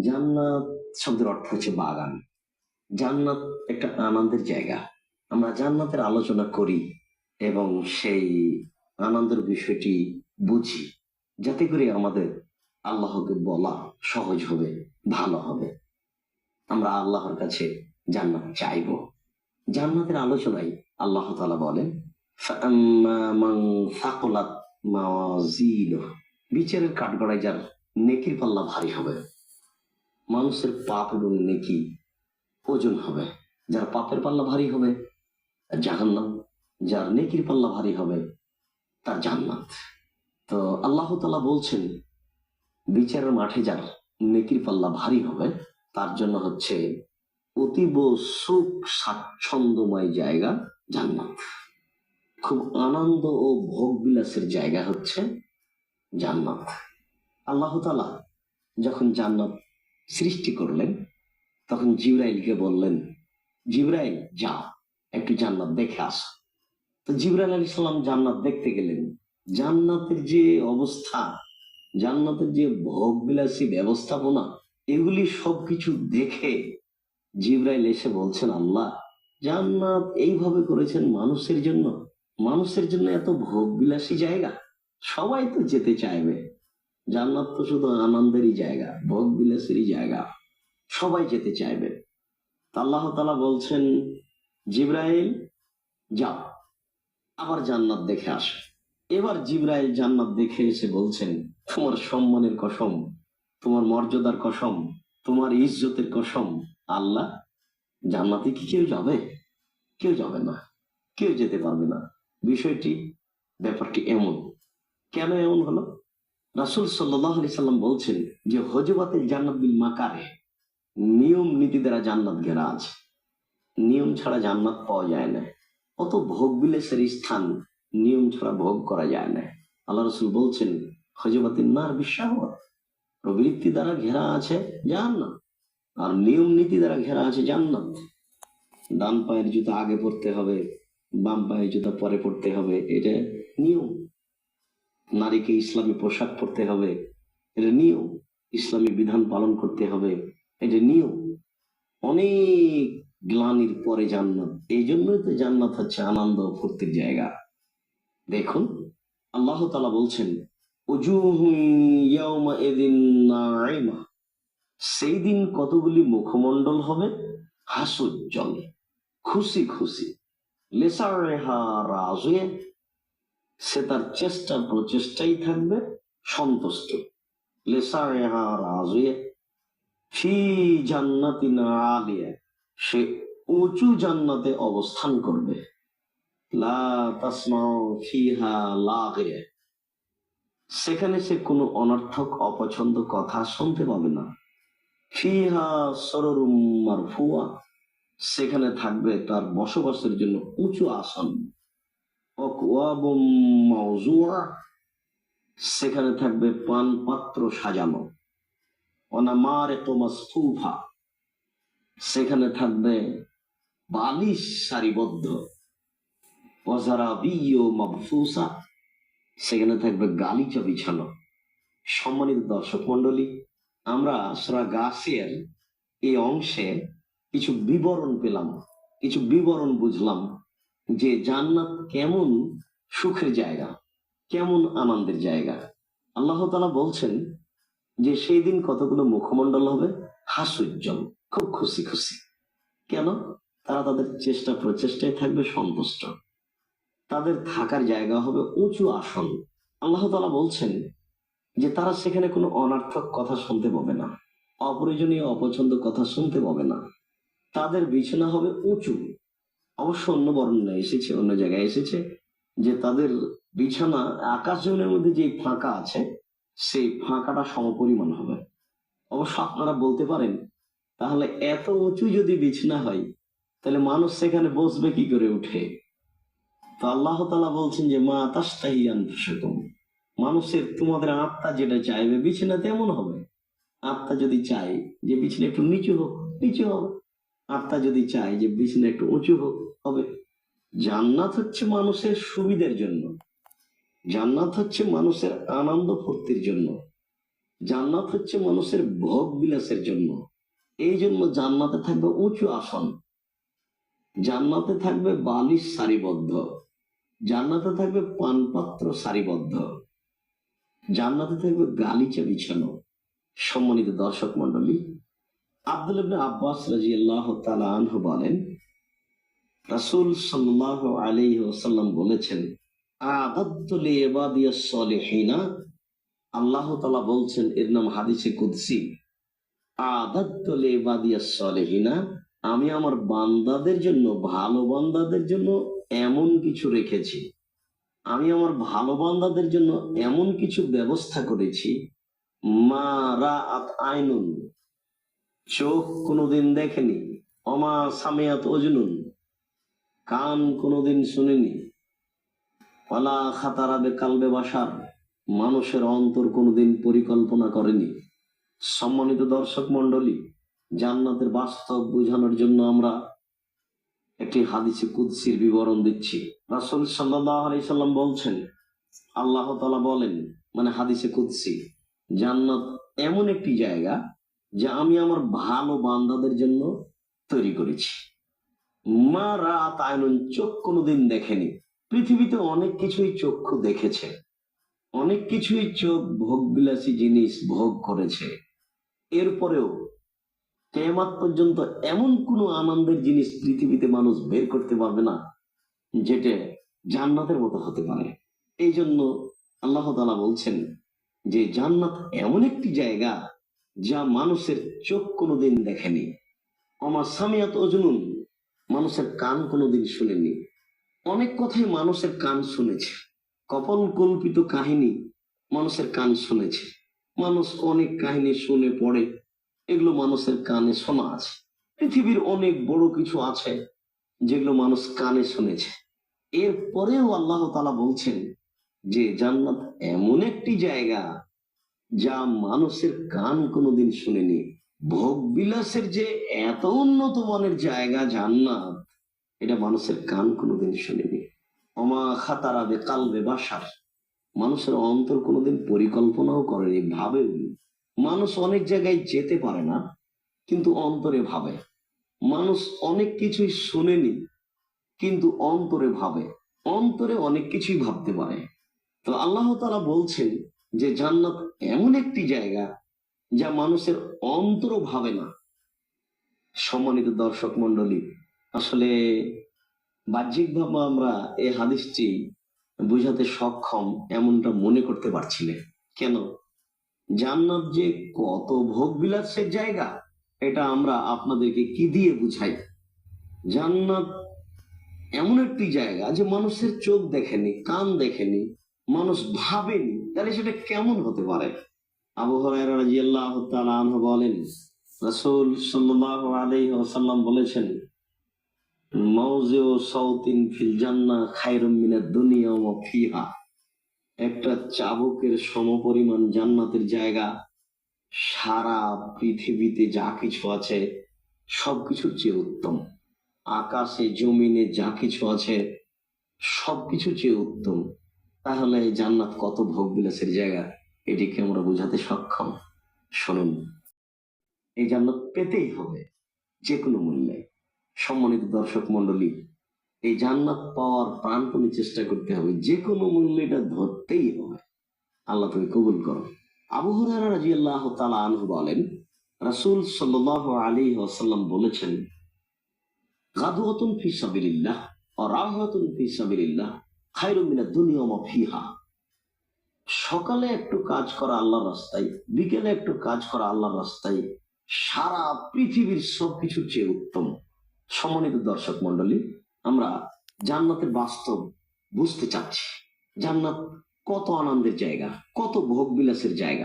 জান্নাত শব্দের অর্থ হচ্ছে বাগান। জান্নাত একটা আনন্দের জায়গা। আমরা জান্নাতের আলোচনা করি এবং সেই আনন্দের বিষয়টি বুঝি। যাতে করে আমাদের আল্লাহকে বলা সহজ হবে, ভালো হবে। আমরা আল্লাহর কাছে জান্নাত চাইব। জান্নাতের আলোচনায় আল্লাহ তালা বলেন বিচারের কাঠগড়ায় যার নেকির পাল্লা ভারী হবে। মানুষের পাপ এবং নেকি। ওজন হবে, যার পাপের পাল্লা ভারী হবে তার জাহান্নাম, যার নেকির পাল্লা ভারী হবে, তার জান্নাত। তো আল্লাহ তালা বলছেন, বিচারের মাঠে যার নেকির পাল্লা ভারী হবে, তার জন্য হচ্ছে অতীব সুখ স্বাচ্ছন্দ্যময় জায়গা জান্নাত। খুব আনন্দ ও ভোগ বিলাসের জায়গা হচ্ছে জান্নাত। আল্লাহ তাআলা যখন জান্নাত সৃষ্টি করলেন, তখন জিব্রাইলকে বললেন, জিব্রাইল যাও একটু জান্নাত দেখে আস। তো জিব্রাইল আলী সাল্লাম জান্নাত দেখতে গেলেন। জান্নাতের যে অবস্থা, জান্নাতের যে ভোগ বিলাসী ব্যবস্থাপনা, এগুলি সবকিছু দেখে জিব্রাইল এসে বলছেন, আল্লাহ, জান্নাত এইভাবে করেছেন মানুষের জন্য। মানুষের জন্য এত ভোগ বিলাসী জায়গা। সবাই তো যেতে চাইবে। জান্নাত তো শুধু আনন্দেরই জায়গা, ভোগ বিলাসেরই জায়গা। সবাই যেতে চাইবে। আল্লাহ তালা বলছেন, জিব্রাইল, যাও। আবার জান্নাত দেখে আসো। এবার জিব্রাইল জান্নাত দেখে এসে বলছেন, তোমার সম্মানের কসম, তোমার মর্যাদার কসম, তোমার ইজ্জতের কসম। আল্লাহ, জান্নাতে কি কেউ যাবে? কেউ যাবে না। কেউ যেতে পারবে না। বিষয়টি, ব্যাপারটি এমন। কেন এমন হলো? রাসুল সাল্লাম বলছেন যে হজবাতে জান্নাত বিল মাকারে নিয়ম নীতি দ্বারা জান্নাত ঘেরা আছে নিয়ম ছাড়া জান্নাত পাওয়া যায় না। অত ভোগ বিলাসের স্থান নিয়ম ছাড়া ভোগ করা যায় না। আল্লাহ রসুল বলছেন হজবাতির নার বিশ্বাস প্রবৃত্তি দ্বারা ঘেরা আছে জান্নাত আর নিয়ম নীতি দ্বারা ঘেরা আছে জান্নাত। ডান পায়ের জুতা আগে পড়তে হবে, বাম পায়ের জুতা পরে পড়তে হবে, এটা নিয়ম। নারীকে ইসলামী পোশাক পরতে হবে। এটা নিয়ম। ইসলামী বিধান পালন করতে হবে। এটা নিয়ম। অনেক গ্লানির পরে জান্নাত। এই জন্যই তো জান্নাত হচ্ছে আনন্দ ফুর্তির জায়গা। দেখুন, আল্লাহ তালা বলছেন সেই দিন কতগুলি মুখমণ্ডল হবে? হাসুজ্জ্বল। খুশি খুশি। লেসারেহা রাজে সে তার চেষ্টা প্রচেষ্টাই থাকবে সন্তুষ্ট। সে উঁচু জান্নাতে অবস্থান করবে। সেখানে সে কোনো অনর্থক অপছন্দ কথা শুনতে পাবে না। ফিহা সররুম মারফুয়া, সেখানে থাকবে তার বসবাসের জন্য উঁচু আসন। অকওয়াবুম মাওজুয়া সেখানে থাকবে পান পাত্র সাজানো। অনামারেকো মাসফুফা সেখানে থাকবে বালিশ সারিবদ্ধ। অজারাবিয় মাবফুসা সেখানে থাকবে গালিচা বিছানো। সম্মানিত দর্শক মন্ডলী আমরা সুরা গাছের এই অংশে কিছু বিবরণ পেলাম, কিছু বিবরণ বুঝলাম। যে জান্নাত কেমন সুখের জায়গা, কেমন আনন্দের জায়গা। আল্লাহ তালা বলছেন যে সেই দিন কতগুলো মুখমণ্ডল হবে? হাস্যোজ্জ্বল খুব খুশি খুশি। কেন? তারা তাদের চেষ্টা প্রচেষ্টায় থাকবে সন্তুষ্ট। তাদের থাকার জায়গা হবে উঁচু আসন। আল্লাহ তালা বলছেন যে তারা সেখানে কোনো অনার্থক কথা শুনতে পাবে না, অপ্রয়োজনীয় অপছন্দ কথা শুনতে পাবে না। তাদের বিছানা হবে উঁচু। অবশ্য অন্য বর্ণনা এসেছে, অন্য জায়গায় এসেছে, যে তাদের বিছানা আকাশ জমিনের মধ্যে যে ফাঁকা আছে, সেই ফাঁকাটা সমপরিমাণ হবে। অবশ্য আপনারা বলতে পারেন, তাহলে এত উঁচু যদি বিছানা হয়, তাহলে মানুষ সেখানে বসবে কি করে উঠে? তো আল্লাহ তালা বলছেন যে, মা তাস্তাহিয়ান ফুসকুম মানুষের, তোমাদের আত্মা যেটা চাইবে বিছানা তেমন হবে। আত্মা যদি চায় যে বিছানা একটু নিচু হোক, নিচু হবে আত্মা যদি চায় যে বিছানা একটু উঁচু হোক হবে জান্নাত হচ্ছে মানুষের সুবিধার জন্য। জান্নাত হচ্ছে মানুষের আনন্দ ফুর্তির জন্য। জান্নাত হচ্ছে মানুষের ভোগ বিলাসের জন্য। এই জন্য জান্নাতে থাকবে উঁচু আসন। জান্নাতে থাকবে বালিশ সারিবদ্ধ। জান্নাতে থাকবে পানপাত্র সারিবদ্ধ। জান্নাতে থাকবে গালিচা বিছানো। সম্মানিত দর্শক মন্ডলী আব্দুল আব্বাস রাজিয়াল্লাহ তাআলা আনহু বলেন, রাসূল সাল্লাল্লাহু আলাইহি ওয়াসাল্লাম বলেছেন আদাদ্দু লিইবাদিয়াস সলিহিনা আল্লাহ তাআলা বলছেন, এর নাম হাদিসে কুদসি আদাদ্দু লিইবাদিয়াস সলিহিনা আমি আমার বান্দাদের জন্য, ভালো বান্দাদের জন্য এমন কিছু রেখেছি। আমি আমার ভালো বান্দাদের জন্য এমন কিছু ব্যবস্থা করেছি, মা রাআত আইনুন। চোখ কোনোদিন দেখেনি, অমা সামিয়াত অজনুন, কান কোনোদিন শুনেনি। পালা খাতারাবে কালবে বাসার, মানুষের অন্তর কোনোদিন পরিকল্পনা করেনি। সম্মানিত দর্শক মন্ডলী জান্নাতের বাস্তব বোঝানোর জন্য আমরা একটি হাদিসে কুদ্সির বিবরণ দিচ্ছি। রাসূল আলাইহি সাল্লাম বলছেন, আল্লাহ তাআলা বলেন মানে হাদিসে কুদ্সি, জান্নাত এমন একটি জায়গা যে আমি আমার ভালো বান্দাদের জন্য তৈরি করেছি। মা রাত আয়নন চোখ কোনোদিন দেখেনি। পৃথিবীতে অনেক কিছুই চক্ষু দেখেছে। অনেক কিছুই চোখ ভোগবিলাসী জিনিস ভোগ করেছে। এরপরেও কেয়ামত পর্যন্ত এমন কোনো আনন্দের জিনিস পৃথিবীতে মানুষ বের করতে পারবে না, যেটা জান্নাতের মতো হতে পারে। এই জন্য আল্লাহ তাআলা বলছেন যে জান্নাত এমন একটি জায়গা যা মানুষের চোখ কোনোদিন দেখেনি। আমার সামিয়াত অজনুন মানুষের কান কোনোদিন শুনেনি। অনেক কথাই মানুষের কান শুনেছে। কপল কল্পিত কাহিনী মানুষের কান শুনেছে। মানুষ অনেক কাহিনী শুনে পড়ে, এগুলো মানুষের কানে শোনা আছে। পৃথিবীর অনেক বড় কিছু আছে যেগুলো মানুষ কানে শুনেছে। এরপরেও আল্লাহ তাআলা বলছেন যে জান্নাত এমন একটি জায়গা যা মানুষের কান কোনোদিন শুনেনি। ভোগ বিলাসের যে এত উন্নত মানের জায়গা জান্নাত, এটা মানুষের কান কোনোদিন শুনেনি। অমা খাতারাবে কালবে বাসার মানুষের অন্তর কোনোদিন পরিকল্পনাও করেনি ভাবেওনি মানুষ অনেক জায়গায় যেতে পারে না, কিন্তু অন্তরে ভাবে। মানুষ অনেক কিছুই শুনেনি, কিন্তু অন্তরে ভাবে। অন্তরে অনেক কিছুই ভাবতে পারে। তো আল্লাহ তারা বলছেন যে জান্নাত এমন একটি জায়গা যা মানুষের অন্তর ভাবে না। সম্মানিত দর্শক মন্ডলী আসলে বাহ্যিকভাবে আমরা এই হাদিসটি বুঝাতে সক্ষম এমনটা মনে করতে পারছি না। কেন? জান্নাত যে কত ভোগ বিলাসের জায়গা, এটা আমরা আপনাদেরকে কি দিয়ে বুঝাই? জান্নাত এমন একটি জায়গা যে মানুষের চোখ দেখেনি, কান দেখেনি মানুষ ভাবেনি, তাহলে সেটা কেমন হতে পারে? আবু রাদিয়াল্লাহু তাআলা আনহু বলেন, রাসূল সাল্লাল্লাহু আলাইহি ওয়াসাল্লাম বলেছেন মাউজিউ সাউতিন ফিল জান্নাহ খায়রুম মিনাদ দুনিয়া মা ফিহা। একটা চাবুকের সমপরিমাণ জান্নাতের জায়গা, সারা পৃথিবীতে যা কিছু আছে, সবকিছুর চেয়ে উত্তম। আকাশে, জমিনে যা কিছু আছে সবকিছু চেয়ে উত্তম। তাহলে এই জান্নাত কত ভোগ বিলাসের জায়গা? এটিকে আমরা বোঝাতে সক্ষম। শোনেন। এই জান্নাত পেতেই হবে যে কোনো মূল্যে। সম্মানিত দর্শক মন্ডলী এই জান্নাত পাওয়ার প্রাণপণে চেষ্টা করতে হবে যে কোনো মূল্যে এটা ধরতেই হবে। আল্লাহ তুমি কবুল করো আবু হুরায়রা রাদিয়াল্লাহু তাআলা আনহু বলেন, রাসুল সাল্লাল্লাহু আলী ওয়াসাল্লাম বলেছেন, গাদওয়াতুন ফি সাবিলিল্লাহ রাহাতুন ফি সকালে একটু কাজ করা আল্লাহর রাস্তায়, বিকেলে একটু কাজ করা আল্লাহর রাস্তায়, সারা পৃথিবীর সবকিছুর চেয়ে উত্তম। সমন্বিত দর্শক মন্ডলী আমরা জান্নাতের বাস্তব বুঝতে চাচ্ছি। জান্নাত কত আনন্দের জায়গা, কত ভোগ বিলাসের জায়গা।